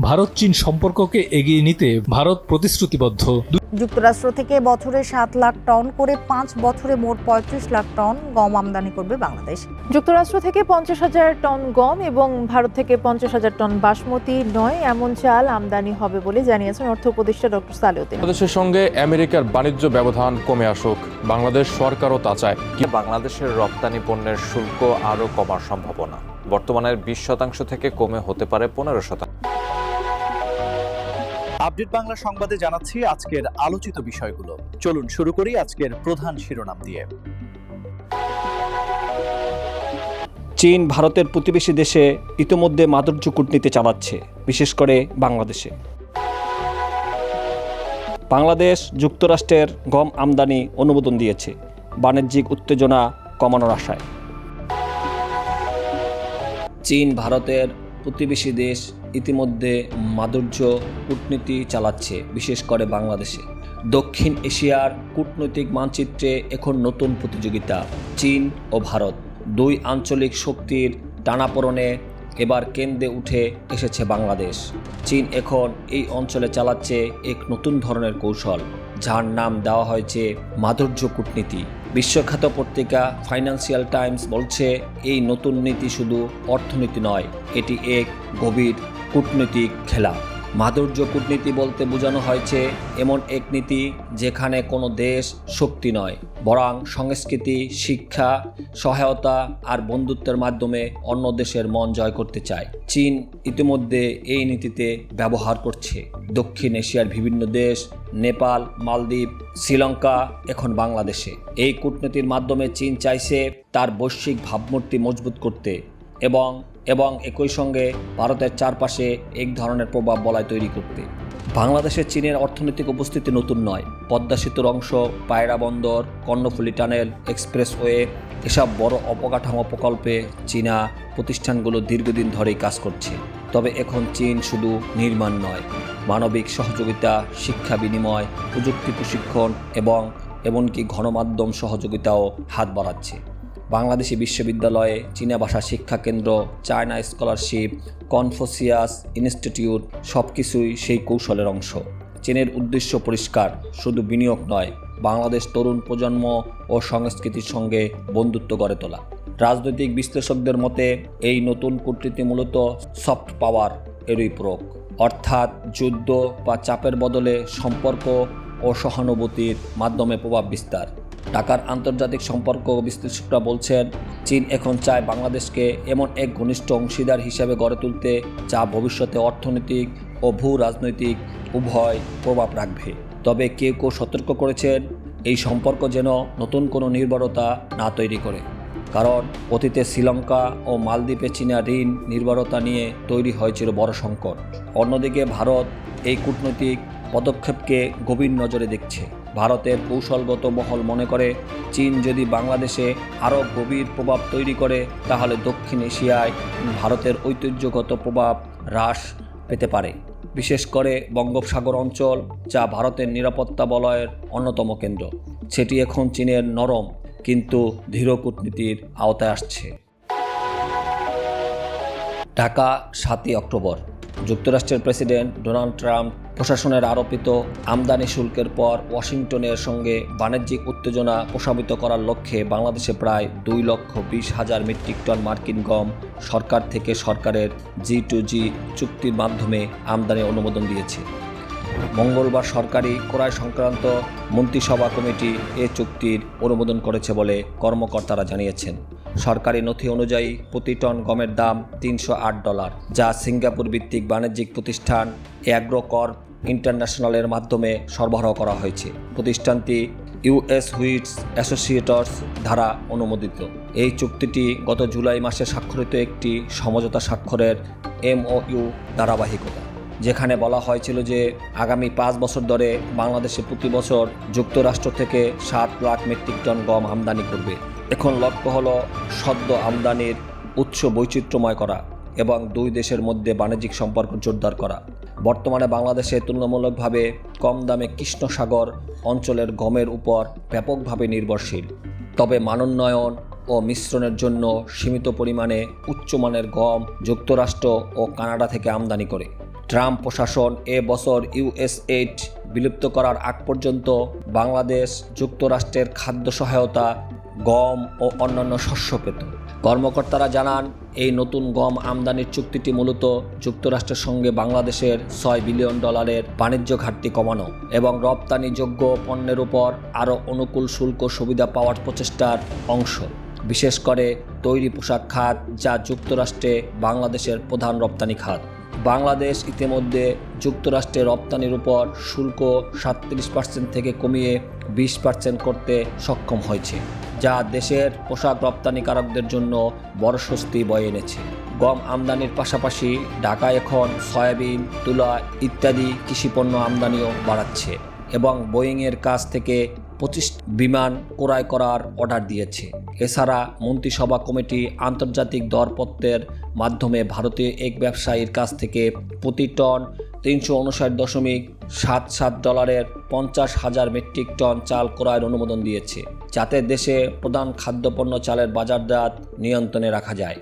ভারত চীন সম্পর্ককে এগিয়ে নিতে ভারত প্রতিশ্রুতিবদ্ধ। যুক্তরাষ্ট্র থেকে বছরে সাত লাখ টন করে পাঁচ বছরে মোট পঁয়ত্রিশ লাখ টন গম আমদানি করবে বাংলাদেশ। যুক্তরাষ্ট্র থেকে পঞ্চাশ হাজার টন গম এবং ভারত থেকে পঞ্চাশ হাজার টন বাসমতি নয় এমন চাল আমদানি হবে বলে জানিয়েছেন অর্থ উপদেষ্টা ডক্টর সালেউদ্দিন। বাংলাদেশের সঙ্গে আমেরিকার বাণিজ্য ব্যবধান কমে আসুক বাংলাদেশ সরকারও তা চায়। কি বাংলাদেশের রপ্তানি পণ্যের শুল্ক আরও কমার সম্ভাবনা। বর্তমানের বিশ শতাংশ থেকে কমে হতে পারে পনেরো শতাংশ। আপডেট বাংলা সংবাদে জানাচ্ছি আজকের আলোচিত বিষয়গুলো। চলুন শুরু করি আজকের প্রধান শিরোনাম দিয়ে। চীন ভারতের প্রতিবেশী দেশে ইতোমধ্যে মাধুর্য কূটনীতি চালাচ্ছে, বিশেষ করে বাংলাদেশে। বাংলাদেশ যুক্তরাষ্ট্রের গম আমদানি অনুমোদন দিয়েছে, বাণিজ্যিক উত্তেজনা কমানোর আশায়। চীন ভারতের প্রতিবেশী দেশ ইতিমধ্যে মাধুর্য কূটনীতি চালাচ্ছে, বিশেষ করে বাংলাদেশে। দক্ষিণ এশিয়ার কূটনৈতিক মানচিত্রে এখন নতুন প্রতিযোগিতা, চীন ও ভারত। দুই আঞ্চলিক শক্তির টানাপোড়নে এবার কেন্দ্রে উঠে এসেছে বাংলাদেশ। চীন এখন এই অঞ্চলে চালাচ্ছে এক নতুন ধরনের কৌশল, যার নাম দেওয়া হয়েছে মাধুর্য কূটনীতি। বিশ্বখ্যাত পত্রিকা ফাইন্যান্সিয়াল টাইমস বলছে, এই নতুন নীতি শুধু অর্থনীতি নয়, এটি এক গভীর কূটনৈতিক খেলা। মাধুর্য কূটনীতি বলতে বোঝানো হয়েছে এমন এক নীতি যেখানে কোনো দেশ শক্তি নয়, বরং সংস্কৃতি, শিক্ষা, সহায়তা আর বন্ধুত্বের মাধ্যমে অন্য দেশের মন জয় করতে চায়। চীন ইতিমধ্যে এই নীতিতে ব্যবহার করছে। দক্ষিণ এশিয়ার বিভিন্ন দেশ, নেপাল, মালদ্বীপ, শ্রীলঙ্কা, এখন বাংলাদেশে। এই কূটনীতির মাধ্যমে চীন চাইছে তার বৈশ্বিক ভাবমূর্তি মজবুত করতে এবং এবং একই সঙ্গে ভারতের চারপাশে এক ধরনের প্রভাব বলয় তৈরি করতে। বাংলাদেশের চীনের অর্থনৈতিক উপস্থিতি নতুন নয়। পদ্মা সেতুর অংশ, পায়রা বন্দর, কর্ণফুলি টানেল, এক্সপ্রেসওয়ে এসব বড় অবকাঠামো প্রকল্পে চীনা প্রতিষ্ঠানগুলো দীর্ঘদিন ধরেই কাজ করছে। তবে এখন চীন শুধু নির্মাণ নয়, মানবিক সহযোগিতা, শিক্ষা বিনিময়, প্রযুক্তি প্রশিক্ষণ এবং এমনকি গণমাধ্যম সহযোগিতাও হাত বাড়াচ্ছে। বাংলাদেশি বিশ্ববিদ্যালয়ে চীনা ভাষা শিক্ষা কেন্দ্র, চায়না স্কলারশিপ, কনফোসিয়াস ইনস্টিটিউট সব কিছুই সেই কৌশলের অংশ। চীনের উদ্দেশ্য পরিষ্কার, শুধু বিনিয়োগ নয়, বাংলাদেশ তরুণ প্রজন্ম ও সংস্কৃতির সঙ্গে বন্ধুত্ব গড়ে তোলা। রাজনৈতিক বিশ্লেষকদের মতে, এই নতুন কূটনীতি মূলত সফট পাওয়ার এরই প্রয়োগ। অর্থাৎ যুদ্ধ বা চাপের বদলে সম্পর্ক ও সহানুভূতির মাধ্যমে প্রভাব বিস্তার। ঢাকার আন্তর্জাতিক সম্পর্ক বিশ্লেষকরা বলছেন, চীন এখন চায় বাংলাদেশকে এমন এক ঘনিষ্ঠ অংশীদার হিসেবে গড়ে তুলতে যা ভবিষ্যতে অর্থনৈতিক ও ভূ রাজনৈতিক উভয় প্রভাব রাখবে। তবে কেউ কেউ সতর্ক করেছেন, এই সম্পর্ক যেন নতুন কোনো নির্ভরতা না তৈরি করে। কারণ অতীতে শ্রীলঙ্কা ও মালদ্বীপে চীনা ঋণ নির্ভরতা নিয়ে তৈরি হয়েছিল বড় সংকট। অন্যদিকে ভারত এই কূটনৈতিক পদক্ষেপকে গভীর নজরে দেখছে। ভারতের কৌশলগত মহল মনে করে, চীন যদি বাংলাদেশে আরও গভীর প্রভাব তৈরি করে, তাহলে দক্ষিণ এশিয়ায় ভারতের ঐতিহ্যগত প্রভাব হ্রাস পেতে পারে। বিশেষ করে বঙ্গোপসাগর অঞ্চল, যা ভারতের নিরাপত্তা বলয়ের অন্যতম কেন্দ্র। সেটি এখন চীনের নরম কিন্তু ধীর কূটনীতির আওতায় আসছে। ঢাকা, সাতই অক্টোবর। যুক্তরাষ্ট্রের প্রেসিডেন্ট ডোনাল্ড ট্রাম্প প্রশাসনের আরোপিত আমদানি শুল্কের পর ওয়াশিংটনের সঙ্গে বাণিজ্যিক উত্তেজনা প্রশমিত করার লক্ষ্যে বাংলাদেশে প্রায় দুই লক্ষ বিশ হাজার মেট্রিক টন মার্কিন গম সরকার থেকে সরকারের জি টু জি চুক্তির মাধ্যমে আমদানি অনুমোদন দিয়েছে। মঙ্গলবার সরকারি ক্রয় সংক্রান্ত মন্ত্রিসভা কমিটি এ চুক্তির অনুমোদন করেছে বলে কর্মকর্তারা জানিয়েছেন। সরকারি নথি অনুযায়ী প্রতি টন গমের দাম তিনশো আট ডলার, যা সিঙ্গাপুর ভিত্তিক বাণিজ্যিক প্রতিষ্ঠান অ্যাগ্রোকর ইন্টারন্যাশনালের মাধ্যমে সরবরাহ করা হয়েছে। প্রতিষ্ঠানটি ইউএস হুইটস অ্যাসোসিয়েটর্স দ্বারা অনুমোদিত। এই চুক্তিটি গত জুলাই মাসে স্বাক্ষরিত একটি সমঝোতা স্বাক্ষরের এমওইউ ধারাবাহিকতা, যেখানে বলা হয়েছিল যে আগামী পাঁচ বছর ধরে বাংলাদেশে প্রতি বছর যুক্তরাষ্ট্র থেকে সাত লাখ মেট্রিক টন গম আমদানি করবে। এখন লক্ষ্য হল সদ্য আমদানির উৎস বৈচিত্র্যময় করা এবং দুই দেশের মধ্যে বাণিজ্যিক সম্পর্ক জোরদার করা। বর্তমানে বাংলাদেশে তুলনামূলকভাবে কম দামে কৃষ্ণসাগর অঞ্চলের গমের উপর ব্যাপকভাবে নির্ভরশীল। তবে মানোন্নয়ন ও মিশ্রণের জন্য সীমিত পরিমাণে উচ্চমানের গম যুক্তরাষ্ট্র ও কানাডা থেকে আমদানি করে। ট্রাম্প প্রশাসন এ বছর ইউএসএইড বিলুপ্ত করার আগ পর্যন্ত বাংলাদেশ যুক্তরাষ্ট্রের খাদ্য সহায়তা গম ও অন্যান্য শস্য পেত। কর্মকর্তারা জানান, এই নতুন গম আমদানির চুক্তিটি মূলত যুক্তরাষ্ট্রের সঙ্গে বাংলাদেশের ছয় বিলিয়ন ডলারের বাণিজ্য ঘাটতি কমানো এবং রপ্তানিযোগ্য পণ্যের উপর আরও অনুকূল শুল্ক সুবিধা পাওয়ার প্রচেষ্টার অংশ। বিশেষ করে তৈরি পোশাক খাত যা যুক্তরাষ্ট্রে বাংলাদেশের প্রধান রপ্তানি খাত। বাংলাদেশ ইতিমধ্যে যুক্তরাষ্ট্রে রপ্তানির উপর শুল্ক সাতত্রিশ পার্সেন্ট থেকে কমিয়ে বিশ পার্সেন্ট করতে সক্ষম হয়েছে। যা দেশের পোশাক রপ্তানিকারকদের জন্য বড় স্বস্তি বয়ে এনেছে। গম আমদানির পাশাপাশি ঢাকা এখন সয়াবিন, তুলা ইত্যাদি কৃষিপণ্য আমদানিও বাড়াচ্ছে এবং বোয়িংয়ের কাছ থেকে পঁচিশ বিমান ক্রয় করার অর্ডার দিয়েছে। এছাড়া মন্ত্রিসভা কমিটি আন্তর্জাতিক দরপত্রের মাধ্যমে ভারতীয় এক ব্যবসায়ীর কাছ থেকে প্রতি টন তিনশো উনষাট দশমিক সাত সাত ডলারের পঞ্চাশ হাজার মেট্রিক টন চাল ক্রয়ের অনুমোদন দিয়েছে, যাতে দেশে প্রধান খাদ্যপণ্য চালের বাজারদাত নিয়ন্ত্রণে রাখা যায়।